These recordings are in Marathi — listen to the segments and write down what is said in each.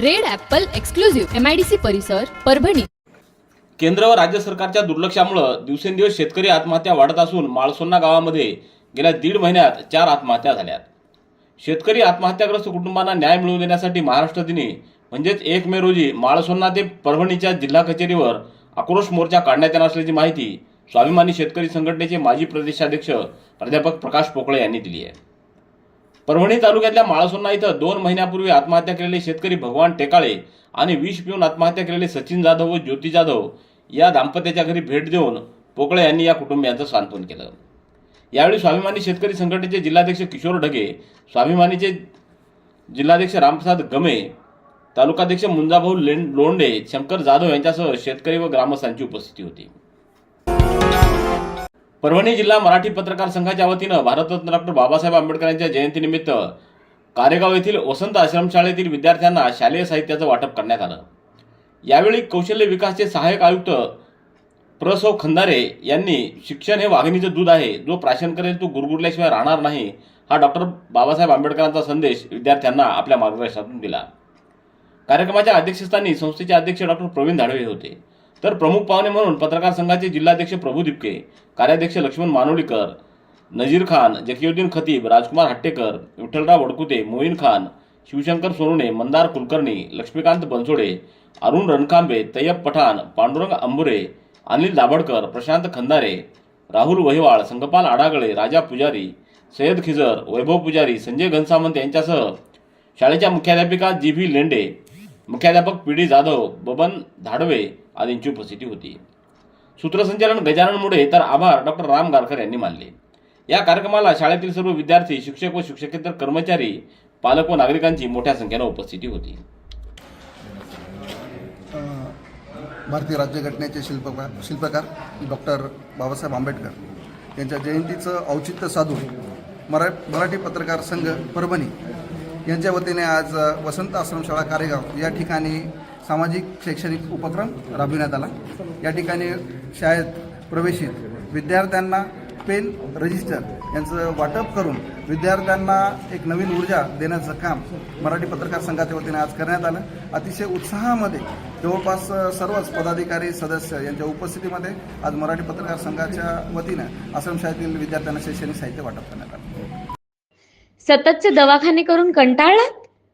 Red apple exclusive MIDC परिसर परभणी. केंद्र व राज्य सरकारच्या दुर्लक्षामुळं दिवसेंदिवस शेतकरी आत्महत्या वाढत असून माळसोन्ना गावामध्ये गेल्या दीड महिन्यात चार आत्महत्या झाल्यात. शेतकरी आत्महत्याग्रस्त कुटुंबांना न्याय मिळवून देण्यासाठी महाराष्ट्र दिनी म्हणजेच एक मे रोजी माळसोन्ना ते परभणीच्या जिल्हा कचेरीवर आक्रोश मोर्चा काढण्यात येणार असल्याची माहिती स्वाभिमानी शेतकरी संघटनेचे माजी प्रदेशाध्यक्ष प्राध्यापक प्रकाश पोकळे यांनी दिली आहे. परभणी तालुक्यातल्या माळसोन्ना इथं दोन महिन्यापूर्वी आत्महत्या केलेले शेतकरी भगवान टेकाळे आणि विष पिऊन आत्महत्या केलेले सचिन जाधव व ज्योती जाधव या दाम्पत्याच्या घरी भेट देऊन पोकळे यांनी या कुटुंबियांचं सांत्वन केलं. यावेळी स्वाभिमानी शेतकरी संघटनेचे जिल्हाध्यक्ष किशोर ढगे स्वाभिमानीचे जिल्हाध्यक्ष रामप्रसाद गमे तालुकाध्यक्ष मुंजाभाऊ लें लोंडे शंकर जाधव यांच्यासह शेतकरी व ग्रामस्थांची उपस्थिती होती. परभणी जिल्हा मराठी पत्रकार संघाच्या वतीनं भारतरत्न डॉक्टर बाबासाहेब आंबेडकर यांच्या जयंतीनिमित्त कारेगाव येथील वसंत आश्रमशाळेतील विद्यार्थ्यांना शालेय साहित्याचं वाटप करण्यात आलं. यावेळी कौशल्य विकासचे सहाय्यक आयुक्त प्रसव खंदारे यांनी शिक्षण हे वाघिणीचं दूध आहे. जो प्राशन करेल तो गुरगुरल्याशिवाय राहणार नाही हा डॉक्टर बाबासाहेब आंबेडकरांचा संदेश विद्यार्थ्यांना आपल्या मार्गदर्शनातून दिला. कार्यक्रमाच्या अध्यक्षस्थानी संस्थेचे अध्यक्ष डॉक्टर प्रवीण धाडवे होते. तर प्रमुख पाहुणे म्हणून पत्रकार संघाचे जिल्हाध्यक्ष प्रभू दिपके कार्याध्यक्ष लक्ष्मण मानोलीकर नजीर खान जकीउद्दीन खतीब राजकुमार हट्टेकर विठ्ठलराव वडकुते मोईन खान शिवशंकर सोनुणे मंदार कुलकर्णी लक्ष्मीकांत बनसोडे अरुण रणकांबे तय्यब पठाण पांडुरंग अंबुरे अनिल दाभडकर प्रशांत खंदारे राहुल वहिवाळ संगपाल आडागळे राजा पुजारी सय्यद खिजर वैभव पुजारी संजय घनसामंत यांच्यासह शाळेच्या मुख्याध्यापिका जी व्ही लेंडे मुख्याध्यापक पी डी जाधव बबन धाडवे आदींची उपस्थिती होती. सूत्रसंचालन गजानन मुडे तर आभार डॉक्टर राम गारकर यांनी मानले. या कार्यक्रमाला शाळेतील सर्व विद्यार्थी शिक्षक व शिक्षकेतर कर्मचारी पालक व नागरिकांची मोठ्या संख्येनं उपस्थिती होती. भारतीय राज्यघटनेचे शिल्पकार शिल्पकार डॉक्टर बाबासाहेब आंबेडकर यांच्या जयंतीचं औचित्य साधून मरा मराठी पत्रकार संघ परभणी यांच्या वतीने आज वसंत आश्रमशाळा कारेगाव या ठिकाणी सामाजिक शैक्षणिक उपक्रम राबविण्यात आला. या ठिकाणी शाळेत प्रवेशित विद्यार्थ्यांना पेन रजिस्टर यांचं वाटप करून विद्यार्थ्यांना एक नवीन ऊर्जा देण्याचं काम मराठी पत्रकार संघाच्या वतीने आज करण्यात आलं. अतिशय उत्साहामध्ये जवळपास सर्वच पदाधिकारी सदस्य यांच्या उपस्थितीमध्ये आज मराठी पत्रकार संघाच्या वतीनं आश्रमशाळेतील विद्यार्थ्यांना शैक्षणिक साहित्य वाटप करण्यात आलं. सततचे दवाखाने करून कंटाळलात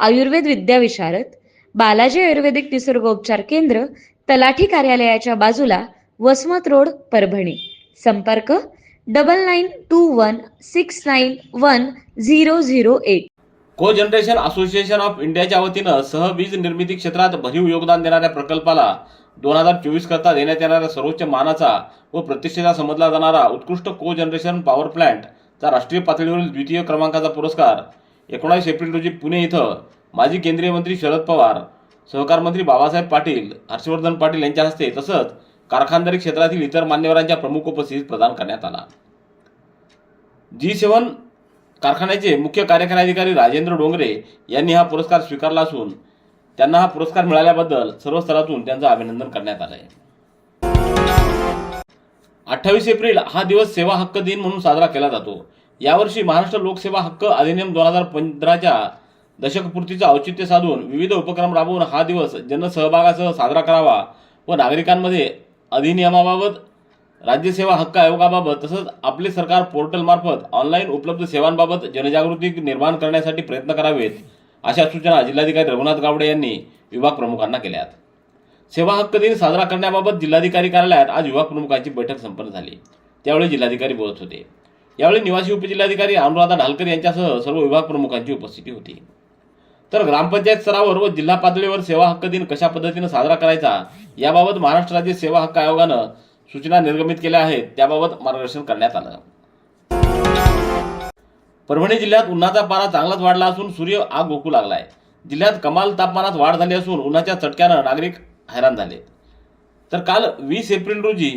आयुर्वेद विद्याविशारद बालाजी आयुर्वेदिक निसर्गोपचार केंद्र तलाठी कार्यालयाच्या बाजूला वसमत रोड परभणी. संपर्क double nine two one six nine one zero zero eight cogeneration association of इंडियाच्या वतीनं सहवीज निर्मिती क्षेत्रात भरीव योगदान देणाऱ्या प्रकल्पाला दोन हजार चोवीस करता देण्यात येणाऱ्या सर्वोच्च मानाचा व प्रतिष्ठेचा समजला जाणारा उत्कृष्ट को जनरेशन पॉवर प्लॅन्टचा राष्ट्रीय पातळीवरील द्वितीय क्रमांकाचा पुरस्कार एकोणावीस एप्रिल रोजी पुणे इथं माजी केंद्रीय मंत्री शरद पवार सहकार मंत्री बाबासाहेब पाटील हर्षवर्धन पाटील यांच्या हस्ते तसंच कारखानदारी क्षेत्रातील इतर मान्यवरांच्या प्रमुख उपस्थितीत प्रदान करण्यात आला. जी सेवन कारखान्याचे मुख्य कार्यकारी अधिकारी राजेंद्र डोंगरे यांनी हा पुरस्कार स्वीकारला असून त्यांना हा पुरस्कार मिळाल्याबद्दल सर्व स्तरातून त्यांचं अभिनंदन करण्यात आलं आहे अठ्ठावीस एप्रिल हा दिवस सेवा हक्क दिन म्हणून साजरा केला जातो. यावर्षी महाराष्ट्र लोकसेवा हक्क अधिनियम दोन हजार पंधराच्या दशकपूर्तीचं औचित्य साधून विविध उपक्रम राबवून हा दिवस जनसहभागासह साजरा करावा व नागरिकांमध्ये अधिनियमाबाबत राज्यसेवा हक्क आयोगाबाबत तसंच आपले सरकार पोर्टलमार्फत ऑनलाईन उपलब्ध सेवांबाबत जनजागृती निर्माण करण्यासाठी प्रयत्न करावेत अशा सूचना जिल्हाधिकारी रघुनाथ गावडे यांनी विभाग प्रमुखांना केल्यात. सेवा हक्क दिन साजरा करण्याबाबत जिल्हाधिकारी कार्यालयात आज युवा प्रमुखांची बैठक संपन्न झाली. त्यावेळी जिल्हाधिकारी बोलत होते. यावेळी निवासी उपजिल्हाधिकारी अनुराधा ढालकर यांच्यासह सर्व विभाग प्रमुखांची उपस्थिती होती. तर ग्रामपंचायत स्तरावर व जिल्हा पातळीवर सेवा हक्क दिन कशा पद्धतीनं साजरा करायचा याबाबत महाराष्ट्र राज्य सेवा हक्क आयोगानं सूचना निर्गमित केल्या आहेत त्याबाबत मार्गदर्शन करण्यात आलं. परभणी जिल्ह्यात उन्हाचा पारा चांगलाच वाढला असून सूर्य आग ओकू लागलाय. जिल्ह्यात कमाल तापमानात वाढ झाली असून उन्हाच्या चटक्यानं नागरिक हैराण झाले. तर काल वीस एप्रिल रोजी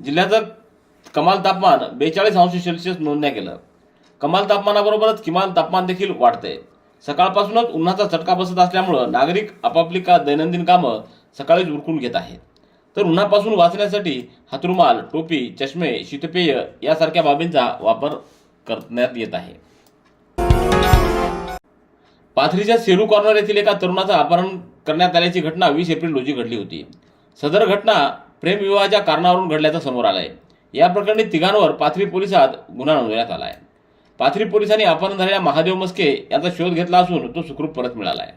जिल्ह्याचं कमाल तापमान बेचाळीस अंश सेल्सिअस नोंदण्या केलं. कमाल तापमानाबरोबरच किमान तापमान देखील वाढते. सकाळपासूनच उन्हाचा चटका बसत असल्यामुळं नागरिक आपापली का दैनंदिन कामं सकाळीच उरकून घेत आहेत. तर उन्हापासून वाचण्यासाठी हातरुमाल टोपी चष्मे शीतपेय यासारख्या बाबींचा वापर करण्यात येत आहे. पाथरीच्या सेलू कॉर्नर येथील एका तरुणाचं अपहरण करण्यात आल्याची घटना वीस एप्रिल रोजी घडली होती. सदर घटना प्रेमविवाहाच्या कारणावरून घडल्याचं समोर आलंय. या प्रकरणी तिघांवर पाथरी पोलिसात गुन्हा नोंदवण्यात आलाय. पाथरी पोलिसांनी अपहरण झालेल्या महादेव मस्के यांचा शोध घेतला असून तो सुखरूप परत मिळाला आहे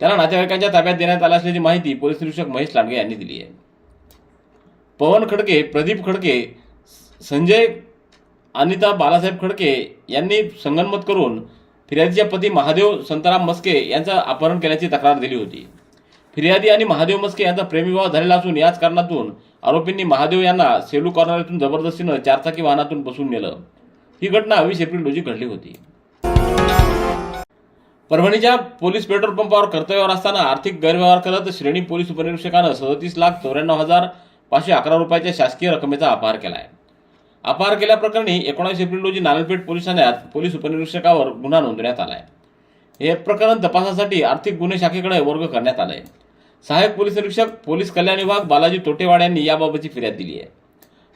त्याला नातेवाईकांच्या ताब्यात देण्यात आला असल्याची माहिती पोलीस निरीक्षक महेश लांडगे यांनी दिली आहे. पवन खडके प्रदीप खडके संजय अनिता बालासाहेब खडके यांनी संगनमत करून फिर्यादीच्या पती महादेव संताराम मस्के यांचं अपहरण केल्याची तक्रार दिली होती. फिर्यादी आणि महादेव मस्के यांचा प्रेमविवाह झालेला असून याच कारणातून आरोपींनी महादेव यांना सेलू कॉर्नरातून जबरदस्तीनं चारचाकी वाहनातून बसून नेलं. ही घटना वीस एप्रिल रोजी घडली होती. परभणीच्या पोलीस पेट्रोल पंपावर कर्तव्यावर असताना आर्थिक गैरव्यवहार करत श्रेणी पोलीस उपनिरीक्षकानं सदतीस लाख चौऱ्याण्णव हजार पाचशे अकरा रुपयाच्या शासकीय रकमेचा अपहार केला आहे अपहार केल्याप्रकरणी एकोणीस एप्रिल रोजी नानलपेठ पोलीस ठाण्यात पोलीस उपनिरीक्षकावर गुन्हा नोंदवण्यात आला आहे हे प्रकरण तपासासाठी आर्थिक गुन्हे शाखेकडे वर्ग करण्यात आले सहाय्यक पोलीस निरीक्षक पोलीस कल्याण विभाग बालाजी तोटेवाड यांनी याबाबतची फिर्याद दिली आहे.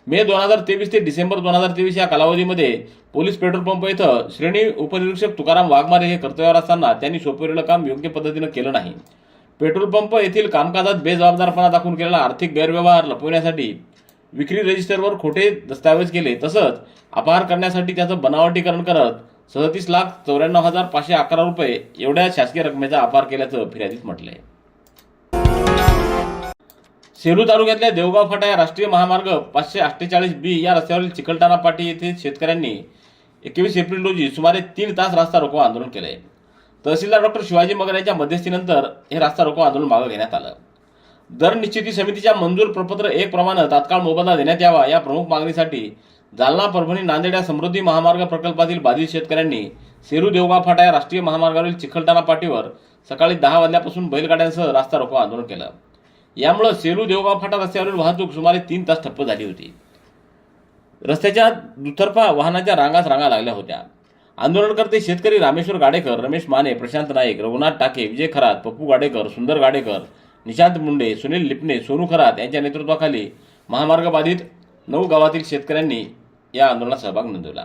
मे दोन हजार तेवीस ते डिसेंबर दोन हजार तेवीस या कालावधीमध्ये पोलीस पेट्रोल पंप इथं श्रेणी उपनिरीक्षक तुकाराम वाघमारे हे कर्तव्यावर असताना त्यांनी सोपवलेलं काम योग्य पद्धतीनं केलं नाही. पेट्रोल पंप येथील कामकाजात बेजबाबदारपणा दाखवून केलेला आर्थिक गैरव्यवहार लपवण्यासाठी विक्री रजिस्टरवर खोटे दस्तावेज केले तसंच अपहार करण्यासाठी त्याचं बनावटीकरण करत सदतीस लाख चौऱ्याण्णव हजार पाचशे अकरा रुपये एवढ्या शासकीय रकमेचा अपहार केल्याचं फिर्यादीत म्हटलं आहे सेलू तालुक्यातल्या देवगाव फाटा या राष्ट्रीय महामार्ग पाचशे अठ्ठेचाळीस बी या रस्त्यावरील चिकलठाणा पाटी येथे शेतकऱ्यांनी एकवीस एप्रिल रोजी सुमारे तीन तास रास्ता रोको आंदोलन केले. तहसीलदार डॉक्टर शिवाजी मगर यांच्या मध्यस्थीनंतर हे रास्ता रोको आंदोलन मागे घेण्यात आलं. दर निश्चिती समितीच्या मंजूर प्रपत्र एक प्रमाणे तात्काळ मोबदला देण्यात यावा या प्रमुख मागणीसाठी जालना परभणी नांदेड या समृद्धी महामार्ग प्रकल्पातील बाधित शेतकऱ्यांनी सेरू देवगाव फाटा या राष्ट्रीय महामार्गावरील चिखलठाणा पाटीवर सकाळी दहा वाजल्यापासून बैलगाड्यांसह रास्ता रोको आंदोलन केलं. यामुळं सेलू देवगाव फाटा रस्त्यावरील वाहतूक सुमारे तीन तास ठप्प झाली होती. रस्त्याच्या दुतर्फा वाहनाच्या रांगास रांगा लागल्या होत्या. आंदोलनकर्ते शेतकरी रामेश्वर गाडेकर रमेश माने प्रशांत नाईक रघुनाथ टाके विजय खरात पप्पू गाडेकर सुंदर गाडेकर निशांत मुंडे सुनील लिपणे सोनू खरात यांच्या नेतृत्वाखाली महामार्ग बाधित नऊ गावातील शेतकऱ्यांनी या आंदोलनात सहभाग नोंदवला.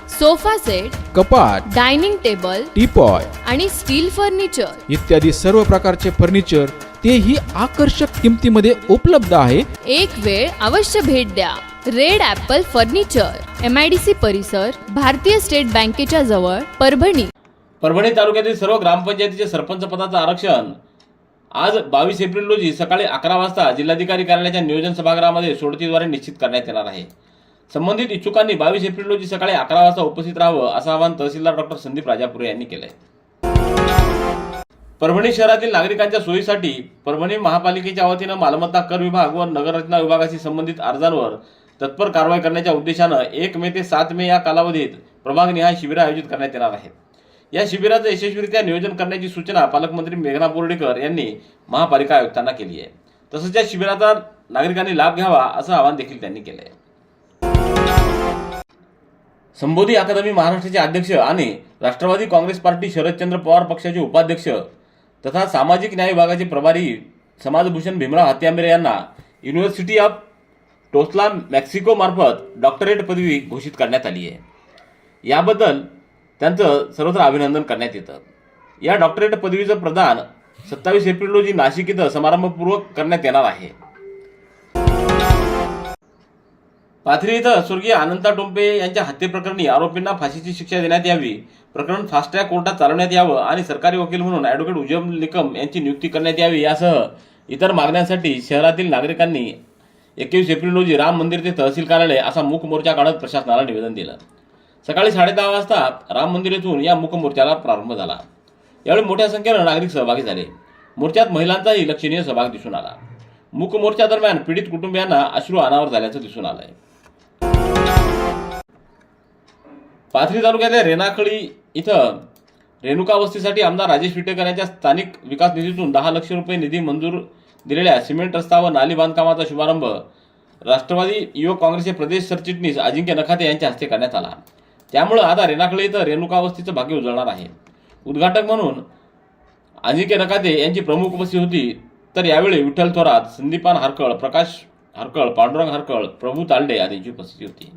sofa set कपाट डायनिंग टेबल टीपॉय आणि स्टील फर्निचर. इत्यादी सर्व प्रकारचे फर्निचर तेही आकर्षक किमतीमध्ये उपलब्ध आहे. एक वेळ अवश्य भेट द्या. Red apple furniture M I D C परिसर भारतीय स्टेट बँकेच्या जवळ परभणी. परभणी तालुक्यातील सर्व ग्रामपंचायतीचे सरपंच पदाचं आरक्षण. आज बावीस एप्रिल रोजी सकाळी अकरा वाजता जिल्हाधिकारी कार्यालयाच्या नियोजन सभागृहामध्ये सोडतीद्वारे निश्चित करण्यात येणार आहे. संबंधित इच्छुकांनी बावीस एप्रिल रोजी सकाळी अकरा वाजता उपस्थित राहावं असं आवाहन तहसीलदार डॉक्टर संदीप राजापुरे यांनी केलंय. परभणी शहरातील नागरिकांच्या सोयीसाठी परभणी महापालिकेच्या वतीनं मालमत्ता कर विभाग व नगररचना विभागाशी संबंधित अर्जांवर तत्पर कारवाई करण्याच्या उद्देशानं एक मे ते सात मे या कालावधीत प्रभागनिहाय शिबिरं आयोजित करण्यात येणार आहेत. या शिबिराचं यशस्वीरित्या नियोजन करण्याची सूचना पालकमंत्री मेघना बोर्डीकर यांनी महापालिका आयुक्तांना केली आहे. तसंच या शिबिराचा नागरिकांनी लाभ घ्यावा असं आवाहन देखील त्यांनी केलं आहे संबोधी अकादमी महाराष्ट्राचे अध्यक्ष आणि राष्ट्रवादी काँग्रेस पार्टी शरदचंद्र पवार पक्षाचे उपाध्यक्ष तथा सामाजिक न्याय विभागाचे प्रभारी समाजभूषण भीमराव हत्यांबरे यांना युनिव्हर्सिटी ऑफ टोस्ला मेक्सिको मार्फत डॉक्टरेट पदवी घोषित करण्यात आली आहे. याबद्दल त्यांचं सर्वत्र अभिनंदन करण्यात येतं. या डॉक्टरेट पदवीचं प्रदान सत्तावीस एप्रिल रोजी नाशिक इथं समारंभपूर्वक करण्यात येणार आहे. पाथरी इथं स्वर्गीय अनंता टोंपे यांच्या हत्येप्रकरणी आरोपींना फाशीची शिक्षा देण्यात यावी. प्रकरण फास्ट ट्रॅक कोर्टात चालवण्यात यावं आणि सरकारी वकील म्हणून ॲडव्होकेट उजम निकम यांची नियुक्ती करण्यात यावी यासह इतर मागण्यांसाठी शहरातील नागरिकांनी एकवीस एप्रिल रोजी राम मंदिर ते तहसील कार्यालय असा मूक मोर्चा काढत प्रशासनाला निवेदन दिलं. सकाळी साडेदहा वाजता राम मंदिर येथून या मूक मोर्चाला प्रारंभ झाला. यावेळी मोठ्या संख्येनं नागरिक सहभागी झाले. मोर्चात महिलांचाही लक्षणीय सहभाग दिसून आला. मूक मोर्चा दरम्यान पीडित कुटुंबियांना अश्रू अनावर झाल्याचं दिसून आलंय. पाथरी तालुक्यातल्या रेणाखळी इथं रेणुका वस्तीसाठी आमदार राजेश विटेकर यांच्या स्थानिक विकास निधीतून दहा लक्ष रुपये निधी मंजूर दिलेल्या सिमेंट रस्ता व नाली बांधकामाचा शुभारंभ राष्ट्रवादी युवक काँग्रेसचे प्रदेश सरचिटणीस अजिंक्य नखाते यांच्या हस्ते करण्यात आला. त्यामुळं आता रेणाखळी इथं रेणुका वस्तीचं भाग्य उजळणार आहे. उद्घाटक म्हणून अजिंक्य नखाते यांची प्रमुख उपस्थिती होती. तर यावेळी विठ्ठल थोरात संदीपान हारकळ प्रकाश हरकळ पांडुरंग हरकळ प्रभू तालडे आदींची उपस्थिती होती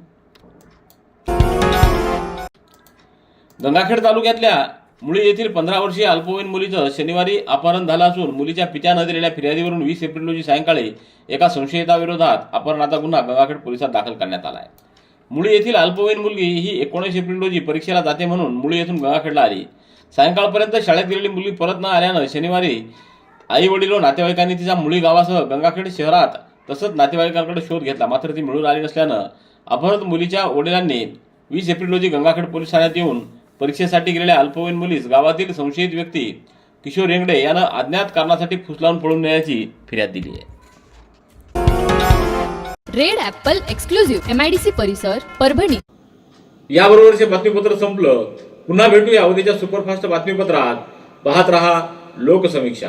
गंगाखेड तालुक्यातल्या मुळी येथील पंधरा वर्षीय अल्पवयीन मुलीचं शनिवारी अपहरण झालं असून मुलीच्या पित्यानं दिलेल्या फिर्यादीवरून वीस एप्रिल रोजी सायंकाळी एका संशयिताविरोधात अपहरणाचा गुन्हा गंगाखेड पोलिसात दाखल करण्यात आला आहे मुळी येथील अल्पवयीन मुलगी ही एकोणीस एप्रिल रोजी परीक्षेला जाते म्हणून मुळी येथून गंगाखेडला आली. सायंकाळपर्यंत शाळेत गेलेली मुलगी परत न आल्यानं शनिवारी आई वडील व नातेवाईकांनी तिचा मुळी गावासह गंगाखेड शहरात तसंच नातेवाईकांकडे शोध घेतला. मात्र ती मिळून आली नसल्यानं अपहृत मुलीच्या वडिलांनी वीस एप्रिल रोजी गंगाखेड पोलीस ठाण्यात येऊन परीक्षेसाठी गेलेल्या अल्पवयीन मुलीस गावातील संशयित व्यक्ती किशोर रेंगडे यानं अज्ञात कारणासाठी फुसलावून पळून नेण्याची फिर्याद दिली आहे. Red apple exclusive M I D C परिसर परभणी. याबरोबरचे बातमीपत्र संपलं पुन्हा भेटूया उद्याच्या सुपरफास्ट बातमीपत्रात. पाहत रहा लोकसमीक्षा.